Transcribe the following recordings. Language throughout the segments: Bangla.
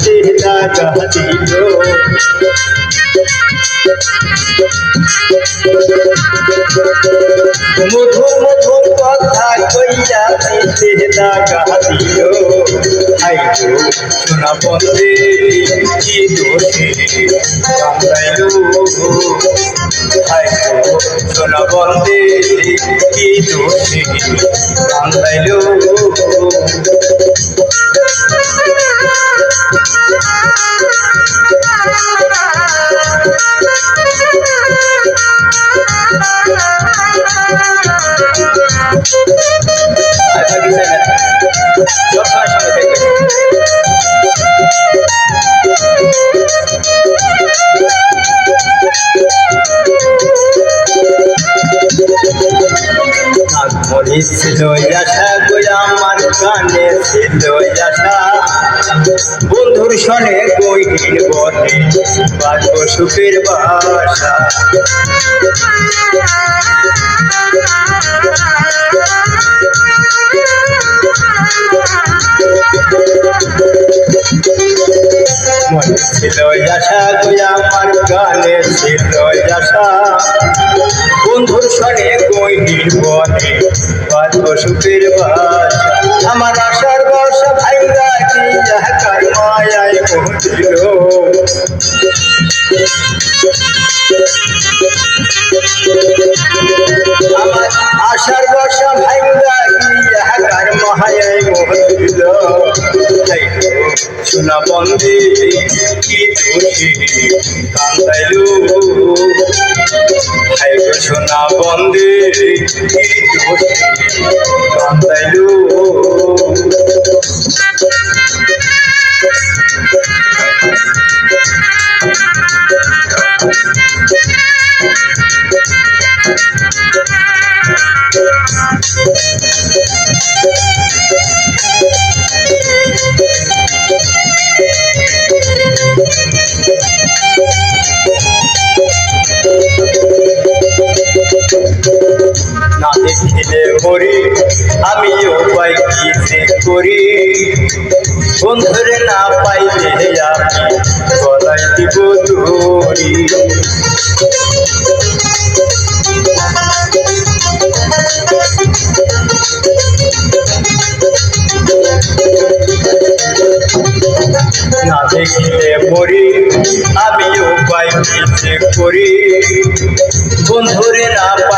চিনতে লাগা দিল মধুর মধুর কথা কইয়া দিল সোনা বন্দে কি দোষে? কান্দাইলো হাই গো, সোনা মরি ছিল আশা গো আমার কানে ছিল আশা। বন্ধুর সনে কইটির বটে বাজব সুখের বাসা। মরি ছিল আশা গো আমার কানে ছিল আশা। বন্ধুর সনে কইটির বটে বাজব সুখের বাসা। আমার আশার বর্ষা ভাইরা দিয়া কার মায়ায় পৌঁছিল আমার আশার বর্ষা ভাইরা দিয়া কার মায়ায় পৌঁছিল সোনা বন্দে কি দোষী? কান্দাইলু। গো সোনা বন্দে কি দোষী? কান্দাইলু। না মরি আমিও পাই কি করি। বন্ধুরে না পাইলে আমি গলায় দিব দড়ি না দেখিলে মরি, আমিও পাই কি করি। বন্ধুরে না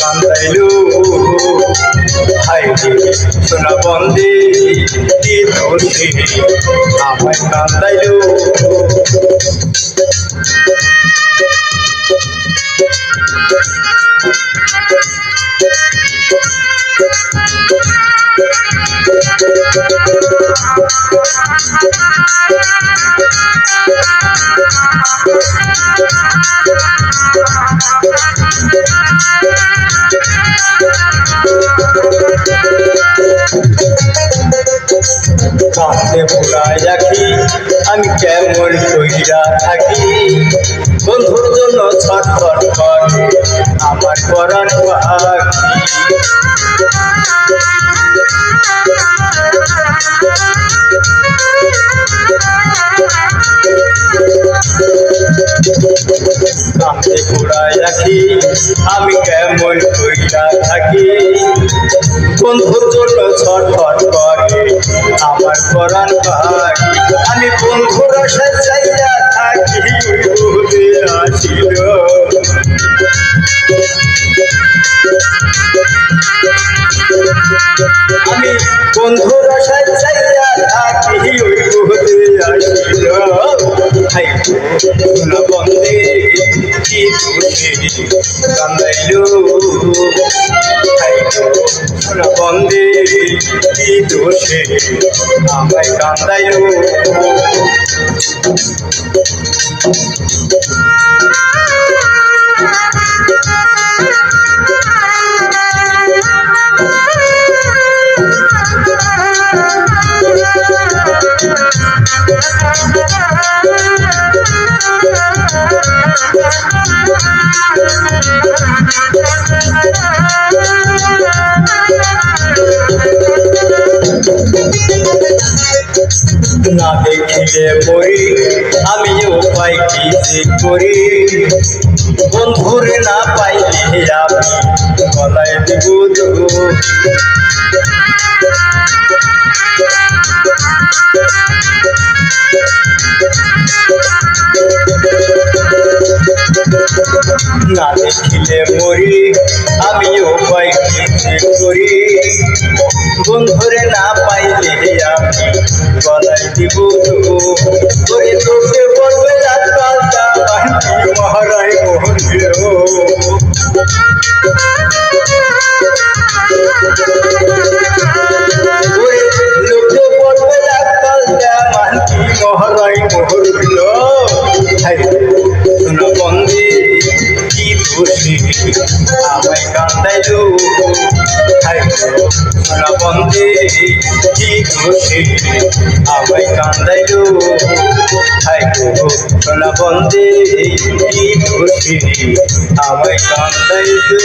কান্দাইলু হাইরে সোনা বন্দে দোষে আমায় কান্দাইলু কাঁদতে ভোলায় রাখি আমি কেমন কইরা থাকি? বন্ধুর জন্য ছটফট করে আমার পরাণ পাখি। কাঁদতে ঘোড়ায় রাখি, আমি কেমন কইরা থাকি? বন্ধুর জন্য ছটফট করে, আমার পরাণ পাখি আমি বন্ধুর আশায় চাইয়া থাকি আসিল আমি বন্ধুর আশায় চাইয়া থাকি ওই বুঝে আসিল হাই কি দোষে কান্দাইলো। বন্দে কি দোষে? আমায় কান্দাইলো। না দেখিলে মরি আমি উপায় কি যে করি। বন্ধুর না পাইলে আমি। না দেখিলে মরি আমি উপায় কি যে করি বন্ধুরে না পাইলে আমি গলায় দিব করে তোকে বলবে বান্টি মহারায় মোহন লোকে বলবে রাতকালটা মহারায় দোষী আমায় কান্দাইলো শোনা বন্দে কি খুশি আমায় কান্দাইলো শোনা বন্দে কি খুশি আমায় কান্দাইলো